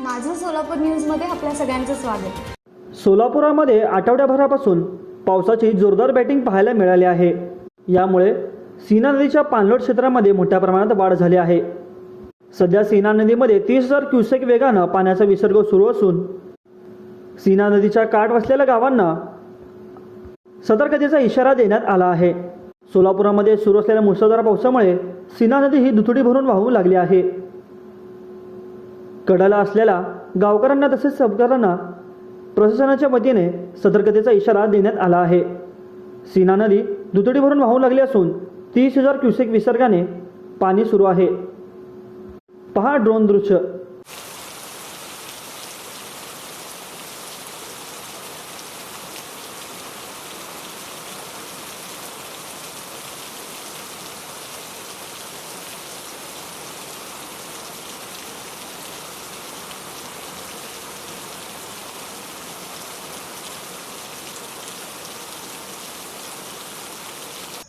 माझं सोलापूर न्यूजमध्ये आपल्या सगळ्यांचं स्वागत. सोलापुरामध्ये आठवड्याभरापासून पावसाची जोरदार बॅटिंग पाहायला मिळाली आहे. यामुळे सीना नदीच्या पाणलोट क्षेत्रामध्ये मोठ्या प्रमाणात वाढ झाली आहे. सध्या सीना नदीमध्ये तीस हजार क्युसेक वेगानं पाण्याचा विसर्ग सुरू असून सीना नदीच्या काठ वसलेल्या गावांना सतर्कतेचा इशारा देण्यात आला आहे. सोलापुरामध्ये सुरू असलेल्या मुसळधार पावसामुळे सीना नदी ही दुथडी भरून वाहू लागली आहे. कडाला असलेल्या गावकऱ्यांना तसेच सबकारांना प्रशासनाच्या वतीने सतर्कतेचा इशारा देण्यात आला आहे. सीना नदी दुतडी भरून वाहू लागली असून तीस हजार क्युसेक विसर्गाने पाणी सुरू आहे. पहा ड्रोन दृश्य.